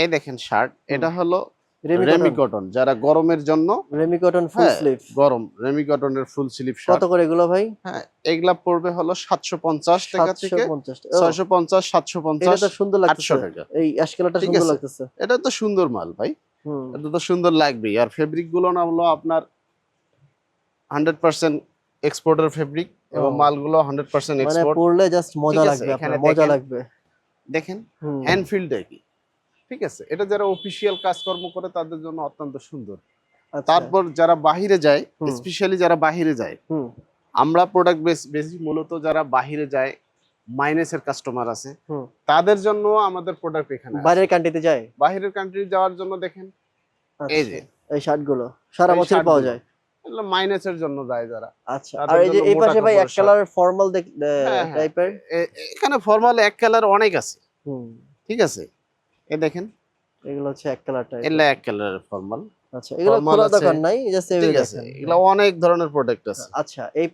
এই দেখেন শার্ট এটা হলো রেমি কটন যারা গরমের জন্য রেমি কটন ফুল স্লিভ গরম রেমি কটনের ফুল স্লিভ কত করে এগুলো ভাই? হ্যাঁ এগুলা পড়বে হলো সাতশো পঞ্চাশ টাকা থেকে 750 ছয়শো পঞ্চাশ এটা তো সুন্দর আটশো লাগতেছে। টাকা। এই অ্যাশ কালারটা সুন্দর। লাগতেছে। এটা তো সুন্দর মাল ভাই। হুম। এটা তো সুন্দর লাগবেই। আর ফেব্রিকগুলো না হলো আপনার হান্ড্রেড পার্সেন্ট এক্সপোর্টের ফেব্রিক এবং। মালগুলো হান্ড্রেড পার্সেন্ট মানে এক্সপোর্ট পরলে জাস্ট মজা লাগবে আপনার মজা দেখেন। লাগবে। দেখেন হ্যান্ডফিল্ড কি? ঠিক আছে এটা যারা অফিসিয়াল কাজকর্ম করে তাদের জন্য অত্যন্ত সুন্দর। আচ্ছা, তারপর যারা বাহিরে যায় স্পেশালি যারা বাহিরে যায় আমরা প্রোডাক্ট বেশি মূলত যারা বাহিরে যায় মাইনাসের কাস্টমার আছে তাদের জন্য আমাদের প্রোডাক্ট এখানে বাইরের কান্ট্রিতে যায়? কান্ট্রি যাওয়ার জন্য দেখেন এই যে। আচ্ছা, এই শার্টগুলো সারা বছর পাওয়া যায়? মাইনাসের জন্য যায় যারা। আচ্ছা আর এই যে এই পাশে ভাই এক কালার ফর্মাল। টাইপের এখানে ফর্মাল এক কালার অনেক আছে। ঠিক আছে? এ দেখেন। এগুলো হচ্ছে এক কালার টাইপ এগুলা এক কালারের ফর্মাল আচ্ছা এগুলো খোলা দোকান নাই জাস্ট ঠিক আছে এগুলো অনেক ধরনের প্রোডাক্ট আছে। আচ্ছা এই